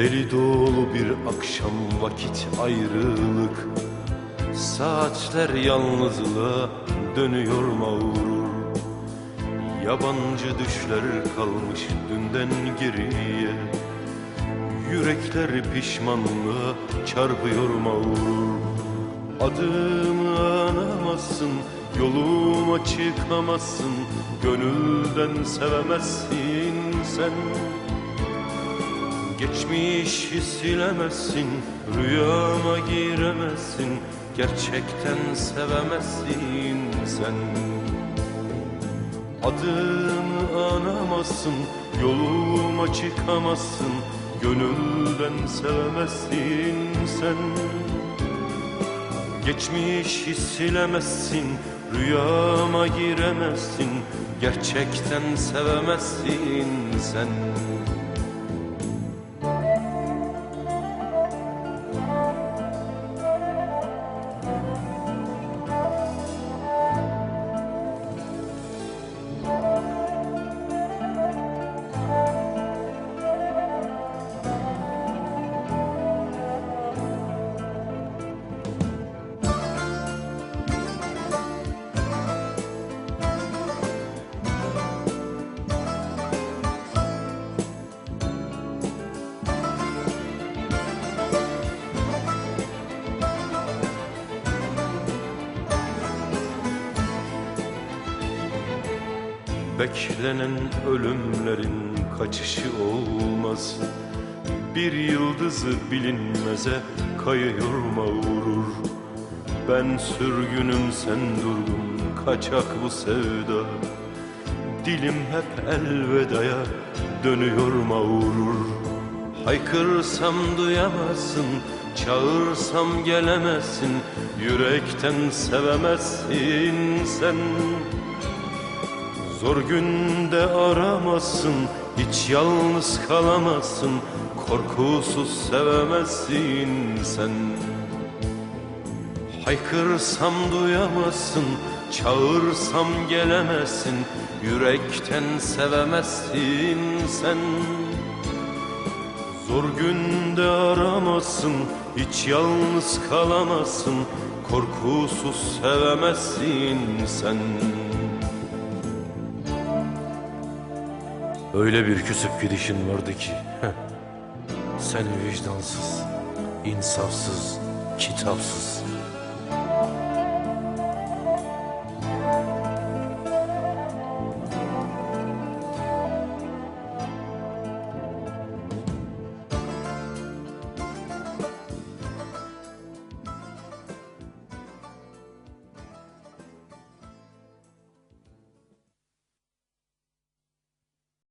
Deli dolu bir akşam vakit ayrılık. Saatler yalnızlığa dönüyor mağrur. Yabancı düşler kalmış dünden geriye. Yürekler pişmanlığa çarpıyor mağrur. Adımı anamazsın, yoluma çıkamazsın Gönülden sevemezsin sen Geçmişi silemezsin, rüyama giremezsin Gerçekten sevemezsin sen. Adımı anamazsın, yoluma çıkamazsın Gönülden sevemezsin sen. Geçmişi silemezsin, rüyama giremezsin Gerçekten sevemezsin sen Beklenen ölümlerin kaçışı olmaz. Bir yıldızı bilinmeze kayıyor mağrur Ben sürgünüm sen durgun kaçak bu sevda. Dilim hep elvedaya dönüyor mağrur. Haykırsam duyamazsın Çağırsam gelemezsin. Yürekten sevemezsin sen Zor günde aramazsın, hiç yalnız kalamazsın. Korkusuz sevemezsin sen. Haykırsam duyamazsın, çağırsam gelemezsin. Yürekten sevemezsin sen. Zor günde aramazsın, hiç yalnız kalamazsın. Korkusuz sevemezsin sen Öyle bir küsüp gidişin vardı ki. Sen vicdansız, insafsız, kitapsız